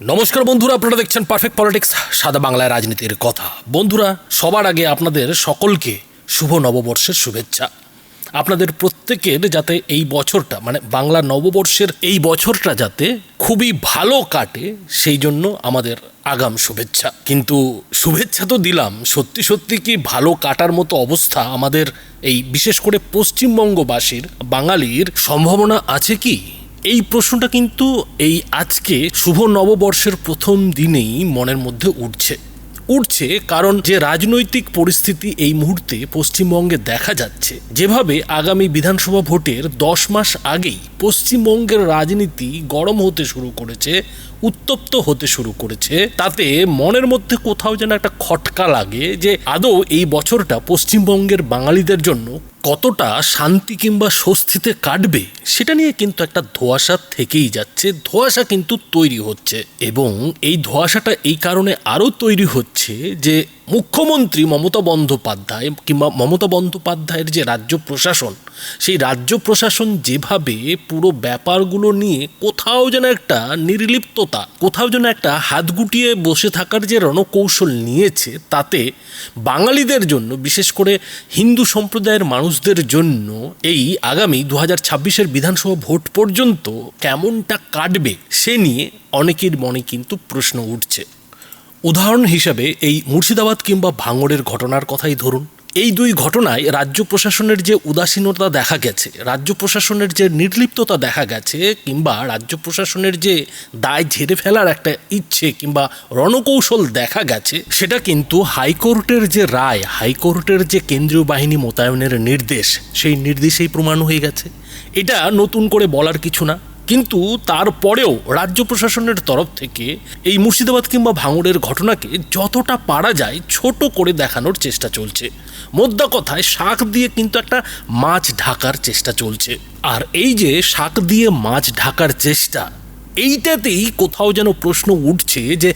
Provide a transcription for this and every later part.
নমস্কার বন্ধুরা, আপনারা দেখছেন পারফেক্ট পলিটিক্স সাদা বাংলায় রাজনীতির কথা। বন্ধুরা, সবার আগে আপনাদের সকলকে শুভ নববর্ষের শুভেচ্ছা। আপনাদের প্রত্যেকের যাতে এই বছরটা মানে বাংলা নববর্ষের এই বছরটা যাতে খুবই ভালো কাটে, সেই জন্য আমাদের আগাম শুভেচ্ছা। কিন্তু শুভেচ্ছা তো দিলাম, সত্যি সত্যি কি ভালো কাটার মতো অবস্থা আমাদের এই বিশেষ করে পশ্চিমবঙ্গবাসীর, বাঙালির সম্ভাবনা আছে কি? এই প্রশ্নটা কিন্তু এই আজকে শুভ নববর্ষের প্রথম দিনেই মনের মধ্যে উঠছে। উঠছে কারণ যে রাজনৈতিক পরিস্থিতি এই মুহূর্তে পশ্চিমবঙ্গে দেখা যাচ্ছে, যেভাবে আগামী বিধানসভা ভোটের দশ মাস আগেই পশ্চিমবঙ্গের রাজনীতি গরম হতে শুরু করেছে উত্তপ্ত হতে শুরু করেছে। তাতে মনের মধ্যে কোথাও যেন একটা খটকা লাগে যে, আদৌ এই বছরটা পশ্চিমবঙ্গের বাঙালিদের জন্য কতটা শান্তি কিংবা স্বস্তিতে কাটবে, সেটা নিয়ে কিন্তু একটা ধোয়াশা থেকেই যাচ্ছে। ধোয়াশা কিন্তু তৈরি হচ্ছে এবং এই ধোয়াশাটা এই কারণে আরও তৈরি হচ্ছে যে মুখ্যমন্ত্রী মমতা বন্দ্যোপাধ্যায় কিংবা মমতা বন্দ্যোপাধ্যায়ের যে রাজ্য প্রশাসন, সেই রাজ্য প্রশাসন যেভাবে পুরো ব্যাপারগুলো নিয়ে কোথাও যেন একটা নির্লিপ্ততা, কোথাও যেন একটা হাত গুটিয়ে বসে থাকার যে রণকৌশল নিয়েছে, তাতে বাঙালিদের জন্য, বিশেষ করে হিন্দু সম্প্রদায়ের মানুষদের জন্য এই আগামী দু হাজার ছাব্বিশের বিধানসভা ভোট পর্যন্ত কেমনটা কাটবে, সে নিয়ে অনেকের মনে কিন্তু প্রশ্ন উঠছে। উদাহরণ হিসাবে এই মুর্শিদাবাদ কিংবা ভাঙড়ের ঘটনার কথাই ধরুন। এই দুই ঘটনায় রাজ্য প্রশাসনের যে উদাসীনতা দেখা গেছে, রাজ্য প্রশাসনের যে নির্লিপ্ততা দেখা গেছে কিংবা রাজ্য প্রশাসনের যে দায় ঝেড়ে ফেলার একটা ইচ্ছে কিংবা রণকৌশল দেখা গেছে, সেটা কিন্তু হাইকোর্টের যে রায়, হাইকোর্টের যে কেন্দ্রীয় বাহিনী মোতায়েনের নির্দেশ, সেই নির্দেশেই প্রমাণ হয়ে গেছে। এটা নতুন করে বলার কিছু না। কিন্তু তারপরেও রাজ্য প্রশাসনের তরফ থেকে এই মুর্শিদাবাদ কিংবা ভাঙড়ের ঘটনাকে যতটা পারা যায় ছোট করে দেখানোর চেষ্টা চলছে। মোদ্দা কথায় শাক দিয়ে কিন্তু একটা মাছ ঢাকার চেষ্টা চলছে। আর এই যে শাক দিয়ে মাছ ঢাকার চেষ্টা এইটাতেই কোথাও যেন প্রশ্ন উঠছে যে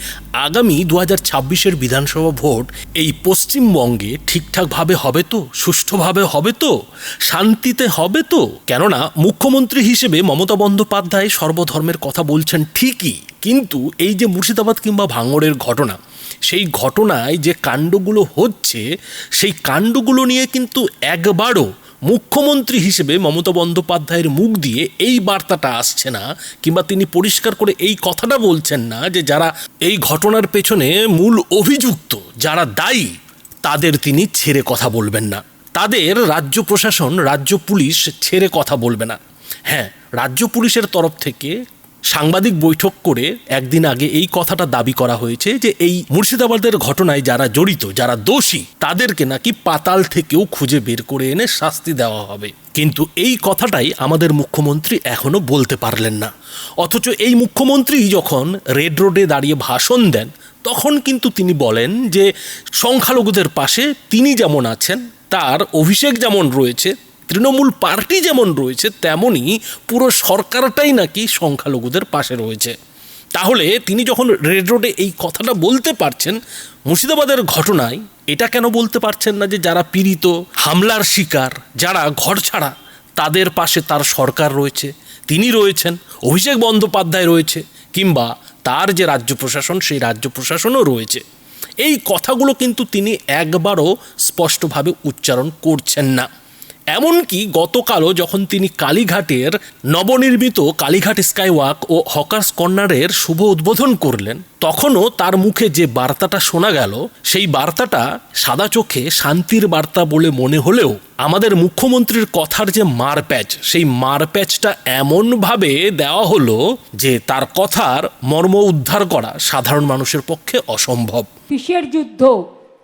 আগামী দু হাজার ছাব্বিশের বিধানসভা ভোট এই পশ্চিমবঙ্গে ঠিকঠাকভাবে হবে তো? সুষ্ঠুভাবে হবে তো? শান্তিতে হবে তো? কেননা মুখ্যমন্ত্রী হিসেবে মমতা বন্দ্যোপাধ্যায় সর্বধর্মের কথা বলছেন ঠিকই, কিন্তু এই যে মুর্শিদাবাদ কিংবা ভাঙড়ের ঘটনা, সেই ঘটনায় যে কাণ্ডগুলো হচ্ছে, সেই কাণ্ডগুলো নিয়ে কিন্তু একবারও মুখ্যমন্ত্রী হিসেবে মমতা বন্দ্যোপাধ্যায়ের মুখ দিয়ে এই বার্তাটা আসছে না, কিংবা তিনি পরিষ্কার করে এই কথাটা বলছেন না যে যারা এই ঘটনার পেছনে মূল অভিযুক্ত, যারা দায়ী, তাদের তিনি ছেড়ে কথা বলবেন না। তাদের রাজ্য প্রশাসন, রাজ্য পুলিশ ছেড়ে কথা বলবে না। হ্যাঁ রাজ্য পুলিশের তরফ থেকে সাংবাদিক বৈঠক করে একদিন আগে এই কথাটা দাবি করা হয়েছে যে এই মুর্শিদাবাদের ঘটনায় যারা জড়িত, যারা দোষী, তাদেরকে নাকি পাতাল থেকেও খুঁজে বের করে এনে শাস্তি দেওয়া হবে। কিন্তু এই কথাটাই আমাদের মুখ্যমন্ত্রী এখনও বলতে পারলেন না। অথচ এই মুখ্যমন্ত্রী যখন রেড রোডে দাঁড়িয়ে ভাষণ দেন, তখন কিন্তু তিনি বলেন যে সংখ্যালঘুদের পাশে তিনি যেমন আছেন, তার অভিষেক যেমন রয়েছে তৃণমূল পার্টি যেমন রয়েছে তেমনই পুরো সরকারটাই নাকি সংখ্যালঘুদের পাশে রয়েছে। তাহলে তিনি যখন রেড রোডে এই কথাটা বলতে পারছেন, মুর্শিদাবাদের ঘটনায় এটা কেন বলতে পারছেন না যে যারা পীড়িত, হামলার শিকার, যারা ঘর ছাড়া, তাদের পাশে তার সরকার রয়েছে, তিনি রয়েছেন, অভিষেক বন্দ্যোপাধ্যায় রয়েছে, কিংবা তার যে রাজ্য প্রশাসন, সেই রাজ্য প্রশাসনও রয়েছে। এই কথাগুলো কিন্তু তিনি একবারও স্পষ্টভাবে উচ্চারণ করছেন না। এমনকি গতকালও যখন তিনি কালীঘাটের নবনির্মিত কালীঘাট স্কাইওয়াক ও হকার্স কর্নারের শুভ উদ্বোধন করলেন, তখনও তার মুখে যে বার্তাটা শোনা গেল, সেই বার্তাটা সাদা চোখে শান্তির বার্তা বলে মনে হলেও আমাদের মুখ্যমন্ত্রীর কথার যে মারপ্যাচ, সেই মারপ্যাচটা এমনভাবে দেওয়া হলো যে তার কথার মর্ম উদ্ধার করা সাধারণ মানুষের পক্ষে অসম্ভব। কিসের যুদ্ধ,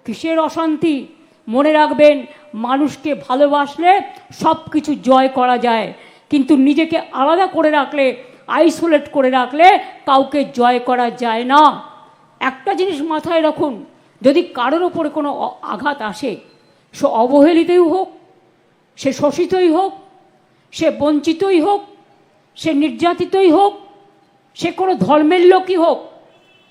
কিসের অশান্তি, মনে রাখবেন মানুষকে ভালোবাসলে সব কিছু জয় করা যায়। কিন্তু নিজেকে আলাদা করে রাখলে আইসোলেট করে রাখলে কাউকে জয় করা যায় না। একটা জিনিস মাথায় রাখুন, যদি কারোর ওপরে কোনো আঘাত আসে, সে অবহেলিতই হোক, সে শোষিতই হোক, সে বঞ্চিতই হোক, সে নির্যাতিতই হোক, সে কোনো ধর্মের লোকই হোক,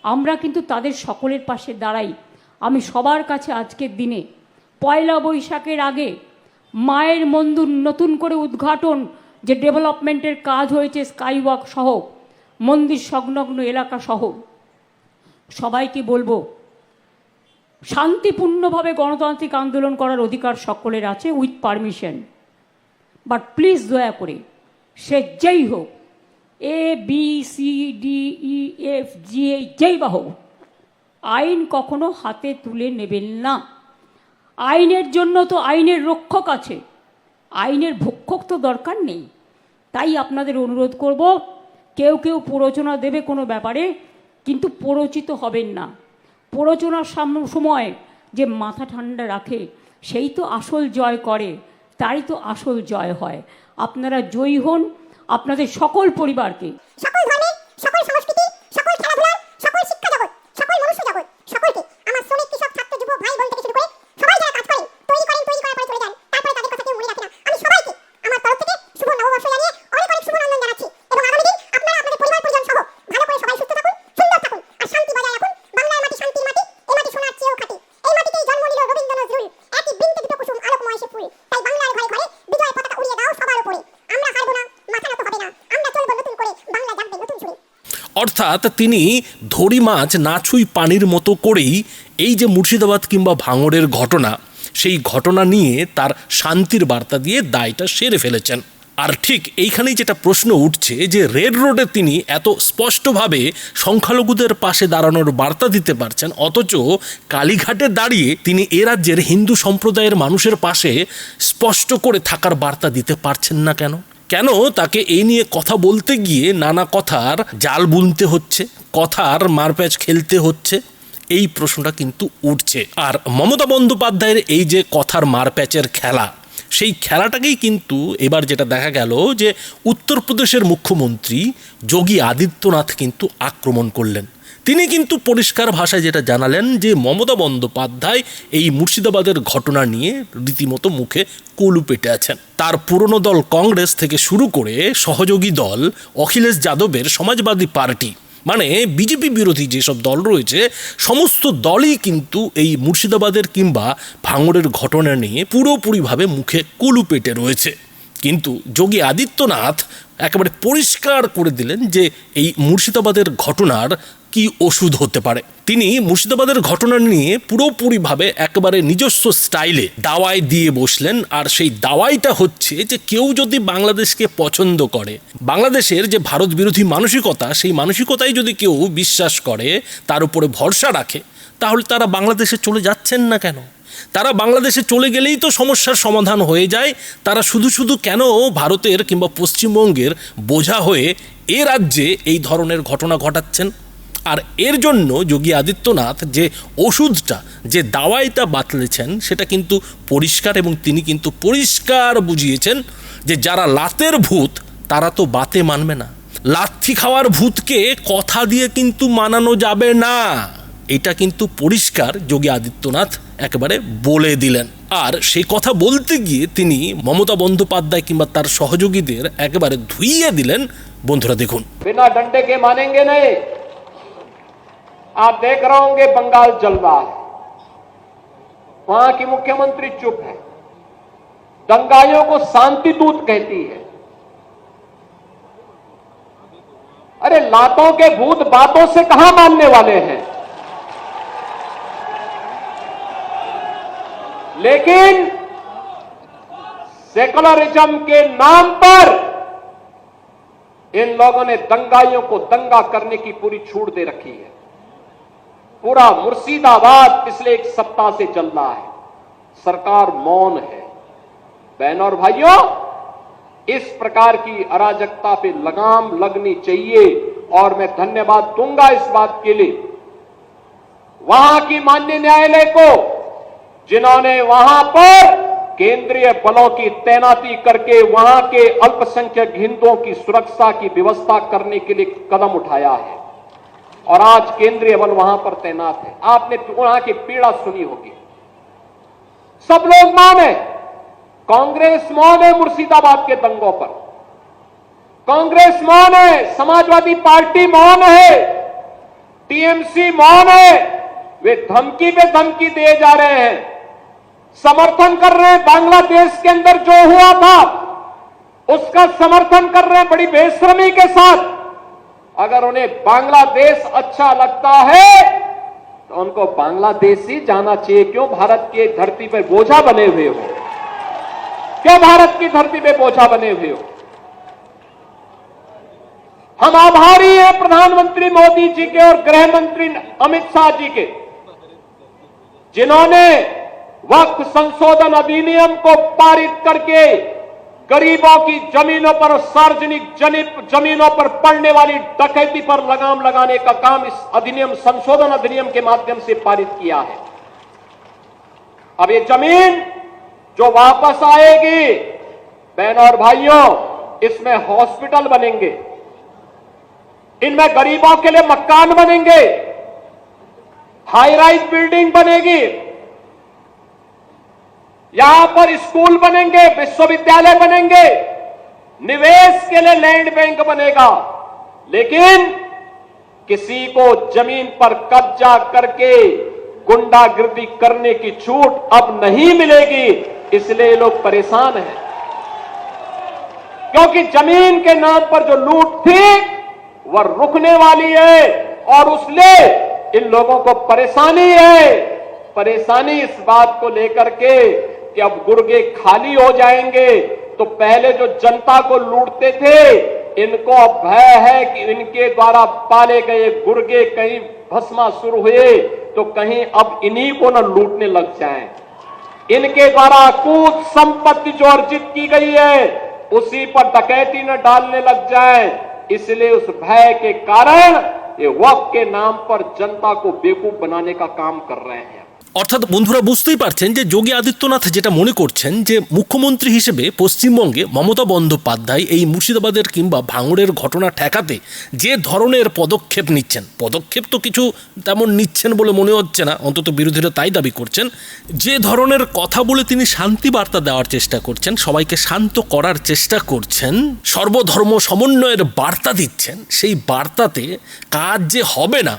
আমরা কিন্তু তাদের সকলের পাশে দাঁড়াই। আমি সবার কাছে আজকের দিনে পয়লা বৈশাখের আগে মায়ের মন্দির নতুন করে উদ্ঘাটন যে ডেভেলপমেন্টের কাজ হয়েছে স্কাইওয়াক সহ, মন্দির সংলগ্ন এলাকা সহ। সবাইকে বলব, শান্তিপূর্ণভাবে গণতান্ত্রিক আন্দোলন করার অধিকার সকলের আছে উইথ পারমিশন বাট প্লিজ দয়া করে, সে যেই হোক A B C D E F G যেই বা হোক, আইন কখনো হাতে তুলে নেবেন না। আইনের জন্য তো আইনের রক্ষক আছে। আইনের ভক্ষক তো দরকার নেই। তাই আপনাদের অনুরোধ করব, কেউ কেউ প্ররোচনা দেবে কোনো ব্যাপারে, কিন্তু প্ররোচিত হবেন না। প্ররোচনার সময় যে মাথা ঠান্ডা রাখে, সেই তো আসল জয় করে তাই তো আসল জয় হয়। আপনারা জয়ী হন আপনাদের সকল পরিবারকে সকল ধর্মের সকল সংস্কৃতি সকল খেলাধুলা সকল শিক্ষা জগৎ সকল মনুষ্য জগৎ সকলকে আমার শ্রমিক কৃষক ছাত্র যুব ভাই বোন থেকে শুরু করে সবাই যারা কাজ করেন তৈরি করেন তৈরি করার পরে চলে যান তারপরে তাদের কথা কেউ মনে রাখে না আমি সবাইকে আমার তরফ থেকে শুভ নববর্ষ জানিয়ে অনেক অনেক শুভনন্দন জানাচ্ছি এবং আগামী দিন আপনারা আপনাদের পরিবার পরিজন সহ ভালো করে সবাই সুস্থ থাকুন সুন্দর থাকুন আর শান্তি বজায় রাখুন বাংলার মাটি শান্তির মাটি এই মাটি সোনার চেয়েও খাঁটি এই মাটিতেই জন্ম নিল রবীন্দ্র নজরুল একই বৃন্তে দুটো কুসুম আলোকময় সে ফুল তাই বাংলার ঘরে ঘরে বিজয় পতাকা উড়িয়ে দাও সবার উপরে আমরা হারবো না মাথা নত হবে না আমরা চলবো নতুন করে বাংলা জাগবে নতুন সুরে অর্থাৎ তিনি ধরি মাছ না ছুঁই পানির মতো করেই এই যে মুর্শিদাবাদ কিংবা ভাঙড়ের ঘটনা, সেই ঘটনা নিয়ে তার শান্তির বার্তা দিয়ে দায়টা সেরে ফেলেছেন। আর ঠিক এইখানেই যেটা প্রশ্ন উঠছে যে রেড রোডে তিনি এত স্পষ্টভাবে সংখ্যালঘুদের পাশে দাঁড়ানোর বার্তা দিতে পারছেন, অথচ কালীঘাটে দাঁড়িয়ে তিনি এ রাজ্যের হিন্দু সম্প্রদায়ের মানুষের পাশে স্পষ্ট করে থাকার বার্তা দিতে পারছেন না কেন? কেন তাকে এই নিয়ে কথা বলতে গিয়ে নানা কথার জাল বুনতে হচ্ছে, কথার মারপ্যাচ খেলতে হচ্ছে? এই প্রশ্নটা কিন্তু উঠছে। আর মমতা বন্দ্যোপাধ্যায়ের এই যে কথার মারপ্যাচের খেলা, সেই খেলাটাকেই কিন্তু এবার যেটা দেখা গেল যে উত্তরপ্রদেশের মুখ্যমন্ত্রী যোগী আদিত্যনাথ কিন্তু আক্রমণ করলেন। তিনি কিন্তু পরিষ্কার ভাষায় যেটা জানালেন যে মমতা বন্দ্যোপাধ্যায় এই মুর্শিদাবাদের ঘটনা নিয়ে রীতিমতো মুখে কলু পেটে আছেন। তার পুরনো দল কংগ্রেস থেকে শুরু করে সহযোগী দল অখিলেশ যাদবের সমাজবাদী পার্টি মানে বিজেপি বিরোধী যেসব দল রয়েছে, সমস্ত দলই কিন্তু এই মুর্শিদাবাদের কিংবা ভাঙড়ের ঘটনা নিয়ে পুরোপুরিভাবে মুখে কলু পেটে রয়েছে। কিন্তু যোগী আদিত্যনাথ একেবারে পরিষ্কার করে দিলেন যে এই মুর্শিদাবাদের ঘটনার কি ওষুধ হতে পারে? তিনি মুর্শিদাবাদের ঘটনা নিয়ে পুরোপুরিভাবে একেবারে নিজস্ব স্টাইলে দাওয়াই দিয়ে বসলেন। আর সেই দাওয়াইটা হচ্ছে যে কেউ যদি বাংলাদেশকে পছন্দ করে, বাংলাদেশের যে ভারত বিরোধী মানসিকতা, সেই মানসিকতাই যদি কেউ বিশ্বাস করে, তার উপরে ভরসা রাখে, তাহলে তারা বাংলাদেশে চলে যাচ্ছেন না কেন? তারা বাংলাদেশে চলে গেলেই তো সমস্যার সমাধান হয়ে যায়। তারা শুধু শুধু কেন ভারতের কিংবা পশ্চিমবঙ্গের বোঝা হয়ে এ রাজ্যে এই ধরনের ঘটনা ঘটাচ্ছেন? আর এর জন্য যোগী আদিত্যনাথ যে ওষুধটা, যে দাওয়াইটা বাতলেছেন, সেটা কিন্তু পরিষ্কার এবং তিনি কিন্তু পরিষ্কার বুঝিয়েছেন যে যারা লাতের ভূত, তারা তো বাতে মানবে না। লাথি খাওয়ার ভূতকে কথা দিয়ে কিন্তু মানানো যাবে না। এটা কিন্তু পরিষ্কার যোগী আদিত্যনাথ একেবারে বলে দিলেন। আর সেই কথা বলতে গিয়ে তিনি মমতা বন্দ্যোপাধ্যায় কিংবা তার সহযোগীদের একেবারে ধুইয়ে দিলেন। বন্ধুরা দেখুন। বিনা ডন্ডে কে মানেঙ্গে না आप देख रहे होंगे बंगाल जल रहा है। वहाँ की मुख्यमंत्री चुप है। दंगाइयों को शांति दूत कहती है। अरे लातों के भूत बातों से कहाँ मानने वाले हैं? लेकिन सेकुलरिज्म के नाम पर इन लोगों ने दंगाइयों को दंगा करने की पूरी छूट दे रखी है। पूरा मुर्शिदाबाद पिछले एक सप्ताह से चल रहा है। सरकार मौन है। बहनों और भाइयों, इस प्रकार की अराजकता पे लगाम लगनी चाहिए और मैं धन्यवाद दूँगा इस बात के लिए। वहाँ की मान्य न्यायालय को, जिन्होंने वहाँ पर केंद्रीय बलों की तैनाती करके वहाँ के अल्पसंख्यक हिंदुओं की सुरक्षा की व्यवस्था करने के लिए कदम उठाया है। और आज केंद्रीय बल वहाँ पर तैनात है। आपने वहाँ की पीड़ा सुनी होगी। सब लोग मौन है कांग्रेस मौन है मुर्शिदाबाद के दंगों पर। कांग्रेस मौन है समाजवादी पार्टी मौन है टीएमसी मौन है वे धमकी पे धमकी दिए जा रहे हैं। समर्थन कर रहे हैं बांग्लादेश के अंदर जो हुआ था, उसका समर्थन कर रहे हैं बड़ी बेशर्मी के साथ। अगर उन्हें बांग्लादेश अच्छा लगता है तो उनको बांग्लादेश ही जाना चाहिए। क्यों? भारत की धरती पर बोझा बने हुए हो। क्यों भारत की धरती पर बोझा बने हुए हो? हम आभारी हैं प्रधानमंत्री मोदी जी के और गृह मंत्री अमित शाह जी के, जिन्होंने वक्त संशोधन अधिनियम को पारित करके गरीबों की जमीनों पर सार्वजनिक जमीनों पर पड़ने वाली डकैती पर लगाम लगाने का काम इस अधिनियम, संशोधन अधिनियम के माध्यम से पारित किया है। अब ये ज़मीन जो वापस आएगी, बहनों और भाइयों, इसमें हॉस्पिटल बनेंगे। इनमें गरीबों के लिए मकान बनेंगे। हाई राइज बिल्डिंग बनेगी। यहाँ पर स्कूल बनेंगे, विश्वविद्यालय बनेंगे, निवेश के लिए लैंड बैंक बनेगा, लेकिन किसी को ज़मीन पर कब्जा करके गुंडागिर्दी करने की छूट अब नहीं मिलेगी, इसलिए लोग परेशान हैं। क्योंकि ज़मीन के नाम पर जो लूट थी, वह रुकने वाली है, और उसने इन लोगों को परेशानी है। परेशानी इस बात को लेकर के कि अब गुर्गे खाली हो जाएँगे तो पहले जो जनता को लूटते थे, इनको अब भय है कि इनके द्वारा पाले गए गुर्गे कहीं भस्मासुर हुए तो कहीं अब इन्हीं को न लूटने लग जाएँ। इनके द्वारा कूद संपत्ति जो अर्जित की गई है, उसी पर डकैती न डालने लग जाए। इसलिए उस भय के कारण ये वक्त के नाम पर जनता को बेवकूफ़ बनाने का काम कर रहे हैं। অর্থাৎ বন্ধুরা বুঝতেই পারছেন যে যোগী আদিত্যনাথ যেটা মনে করছেন যে মুখ্যমন্ত্রী হিসেবে পশ্চিমবঙ্গে মমতা বন্দ্যোপাধ্যায় এই মুর্শিদাবাদের কিংবা ভাঙড়ের ঘটনা ঠেকাতে যে ধরনের পদক্ষেপ নিচ্ছেন, পদক্ষেপ তো কিছু তেমন নিচ্ছেন বলে মনে হচ্ছে না, অন্তত বিরোধীরা তাই দাবি করছেন, যে ধরনের কথা বলে তিনি শান্তি বার্তা দেওয়ার চেষ্টা করছেন, সবাইকে শান্ত করার চেষ্টা করছেন, সর্বধর্ম সমন্বয়ের বার্তা দিচ্ছেন, সেই বার্তাতে কাজ যে হবে না,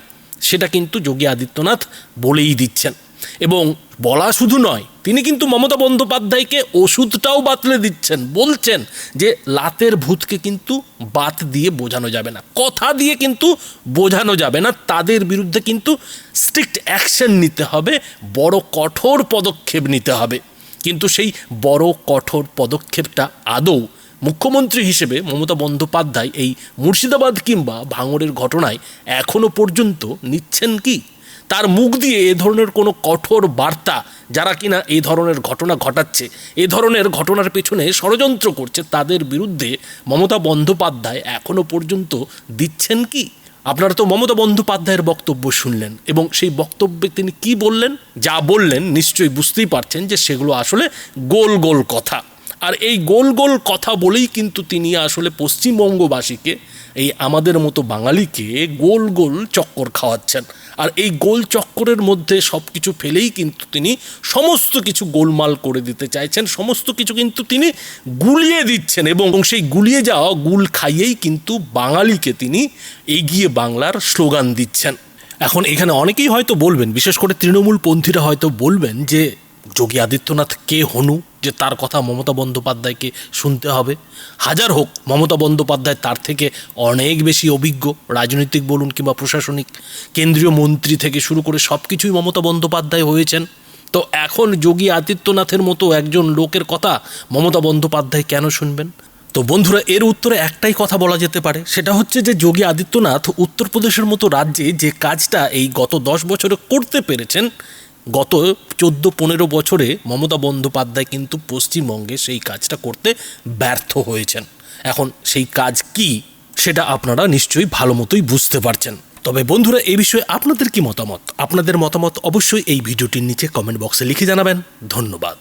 সেটা কিন্তু যোগী আদিত্যনাথ বলেই দিচ্ছেন। এবং বলা শুধু নয়, তিনি কিন্তু মমতা বন্দ্যোপাধ্যায়কে ওষুধটাও বাতলে দিচ্ছেন, বলছেন যে লাতের ভূতকে কিন্তু বাত দিয়ে বোঝানো যাবে না। কথা দিয়ে কিন্তু বোঝানো যাবে না, তাদের বিরুদ্ধে কিন্তু স্ট্রিক্ট অ্যাকশন নিতে হবে, বড় কঠোর পদক্ষেপ নিতে হবে। কিন্তু সেই বড় কঠোর পদক্ষেপটা আদৌ মুখ্যমন্ত্রী হিসেবে মমতা বন্দ্যোপাধ্যায় এই মুর্শিদাবাদ কিংবা ভাঙড়ের ঘটনায় এখনও পর্যন্ত নিচ্ছেন কি? তার মুখ দিয়ে এ ধরনের কোনো কঠোর বার্তা যারা কিনা এই ধরনের ঘটনা ঘটাচ্ছে, এ ধরনের ঘটনার পেছনে ষড়যন্ত্র করছে, তাদের বিরুদ্ধে মমতা বন্দ্যোপাধ্যায় এখনও পর্যন্ত দিচ্ছেন কি? আপনারা তো মমতা বন্দ্যোপাধ্যায়ের বক্তব্য শুনলেন এবং সেই বক্তব্যে তিনি কি বললেন? যা বললেন নিশ্চয়ই বুঝতেই পারছেন যে সেগুলো আসলে গোল গোল কথা। আর এই গোল গোল কথা বলেই কিন্তু তিনি আসলে পশ্চিমবঙ্গবাসীকে এই আমাদের মতো বাঙালিকে গোল গোল চক্কর খাওয়াচ্ছেন। আর এই গোল চক্করের মধ্যে সব কিছু ফেলেই কিন্তু তিনি সমস্ত কিছু গোলমাল করে দিতে চাইছেন। সমস্ত কিছু কিন্তু তিনি গুলিয়ে দিচ্ছেন এবং সেই গুলিয়ে যাওয়া গুল খাইয়েই কিন্তু বাঙালিকে তিনি এগিয়ে বাংলার স্লোগান দিচ্ছেন। এখন এখানে অনেকেই হয়তো বলবেন, বিশেষ করে তৃণমূল পন্থীরা হয়তো বলবেন যে, যোগী আদিত্যনাথ কে হনু? যে তার কথা মমতা বন্দ্যোপাধ্যায়কে শুনতে হবে। হাজার হোক, মমতা বন্দ্যোপাধ্যায় তার থেকে অনেক বেশি অভিজ্ঞ, রাজনৈতিক বলুন কিংবা প্রশাসনিক, কেন্দ্রীয় মন্ত্রী থেকে শুরু করে সব কিছুই মমতা বন্দ্যোপাধ্যায় হয়েছেন। তো এখন যোগী আদিত্যনাথের মতো একজন লোকের কথা মমতা বন্দ্যোপাধ্যায় কেন শুনবেন? তো বন্ধুরা, এর উত্তরে একটাই কথা বলা যেতে পারে, সেটা হচ্ছে যে যোগী আদিত্যনাথ উত্তরপ্রদেশের মতো রাজ্যে যে কাজটা এই গত দশ বছরে করতে পেরেছেন গত চোদ্দ পনেরো বছরে মমতা বন্দ্যোপাধ্যায় কিন্তু পশ্চিমবঙ্গে সেই কাজটা করতে ব্যর্থ হয়েছেন। এখন সেই কাজ কি সেটা আপনারা নিশ্চয়ই ভালো মতোই বুঝতে পারছেন। তবে বন্ধুরা, এ বিষয়ে আপনাদের কি মতামত? আপনাদের মতামত অবশ্যই এই ভিডিওটির নিচে কমেন্ট বক্সে লিখে জানাবেন। ধন্যবাদ।